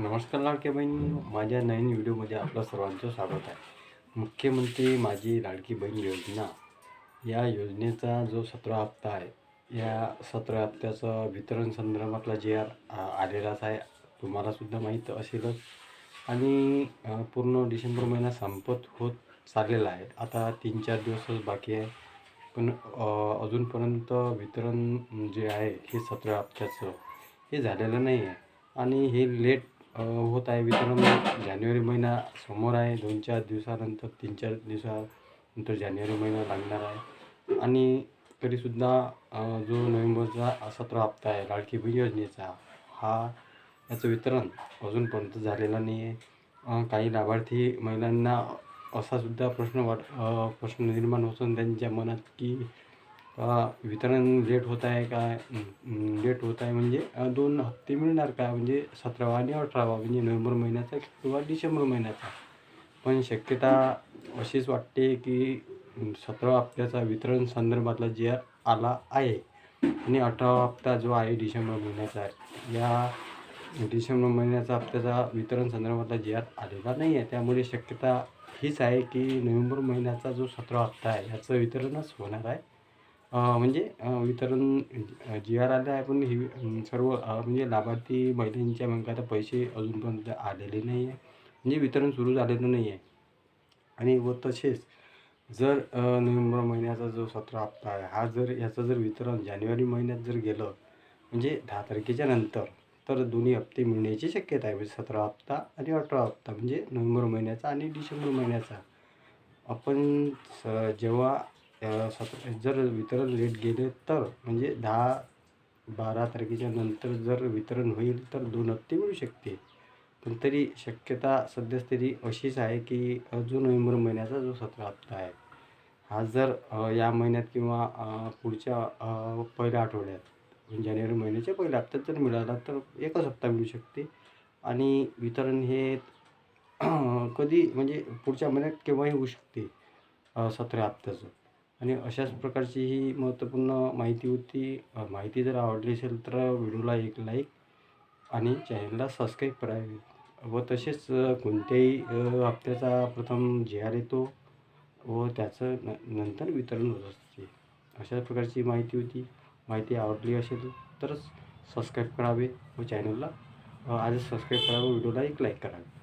नमस्कार लाडक्या बहीण. माझ्या नवीन व्हिडिओमध्ये आपलं सर्वांचं स्वागत आहे. मुख्यमंत्री माझी लाडकी बहीण योजना. या योजनेचा जो सतरा हप्ता आहे या सतरा हप्त्याचं वितरण संदर्भातला जे आर आलेलाच आहे तुम्हालासुद्धा माहीत असेलच. आणि पूर्ण डिसेंबर महिना संपत होत चाललेला आहे. आता तीन चार दिवसच बाकी आहे. पण अजूनपर्यंत वितरण जे आहे हे सतरा हप्त्याचं हे झालेलं नाही आहे. आणि हे लेट होत आहे वितरण जानेवारी महिना समोर आहे. दोन चार दिवसानंतर तीन चार दिवसानंतर जानेवारी महिना लागणार आहे. आणि तरीसुद्धा जो नोव्हेंबरचा सतरा हप्ता आहे लाडकी बहीण योजनेचा हा याचं वितरण अजूनपर्यंत झालेलं नाही आहे काही लाभार्थी महिलांना असा सुद्धा प्रश्न वाट प्रश्न निर्माण होतो त्यांच्या मनात की वितरण लेट होत आहे काय लेट होत आहे म्हणजे दोन हप्ते मिळणार का? म्हणजे सतरावा आणि अठरावा म्हणजे नोव्हेंबर महिन्याचा किंवा डिसेंबर महिन्याचा. पण शक्यता अशीच वाटते की सतरा हप्त्याचा वितरण संदर्भातला जे आर आला आहे आणि अठरावा हप्ता जो आहे डिसेंबर महिन्याचा आहे या डिसेंबर महिन्याचा हप्त्याचा वितरण संदर्भातला जे आर आलेला नाही आहे. त्यामुळे शक्यता हीच आहे की नोव्हेंबर महिन्याचा जो सतरा हप्ता आहे याचं वितरणच होणार आहे. म्हणजे वितरण जी आर आलं आहे पण ही सर्व म्हणजे लाभार्थी महिलांच्या बँकेत आता पैसे अजूनपर्यंत आलेले नाही आहे. म्हणजे वितरण सुरू झालेलं नाही आहे. आणि व तसेच जर नोव्हेंबर महिन्याचा जो सतरा हप्ता आहे हा जर याचं जर वितरण जानेवारी महिन्यात जर गेलं म्हणजे दहा तारखेच्या नंतर तर दोन्ही हप्ते मिळण्याची शक्यता आहे. म्हणजे सतरा हप्ता आणि अठरा हप्ता म्हणजे नोव्हेंबर महिन्याचा आणि डिसेंबर महिन्याचा. आपण स जेव्हा स्वतः जर वितरण लेट गेले तर म्हणजे दहा बारा तारखेच्या नंतर जर वितरण होईल तर दोन हप्ते मिळू शकते. पण तरी शक्यता सध्याच अशीच आहे की अजून जो नोव्हेंबर महिन्याचा जो सतरा हप्ता आहे हा जर या महिन्यात किंवा पुढच्या पहिल्या आठवड्यात म्हणजे जानेवारी महिन्याच्या पहिल्या हप्त्यात जर मिळाला तर एकच हप्ता मिळू शकते. आणि वितरण हे कधी म्हणजे पुढच्या महिन्यात केव्हाही होऊ शकते सतरा हप्त्याचं. आणि अशाच प्रकारची ही महत्त्वपूर्ण माहिती होती. माहिती जर आवडली असेल तर व्हिडिओला एक लाईक आणि चॅनलला सबस्क्राईब करावी. व तसेच कोणत्याही हप्त्याचा प्रथम जे आर येतो व त्याचं न नंतर वितरण होत असते. अशा प्रकारची माहिती होती. माहिती आवडली असेल तरच सबस्क्राईब करावे व चॅनलला आजच सबस्क्राईब करावं व्हिडिओला एक लाईक करावे.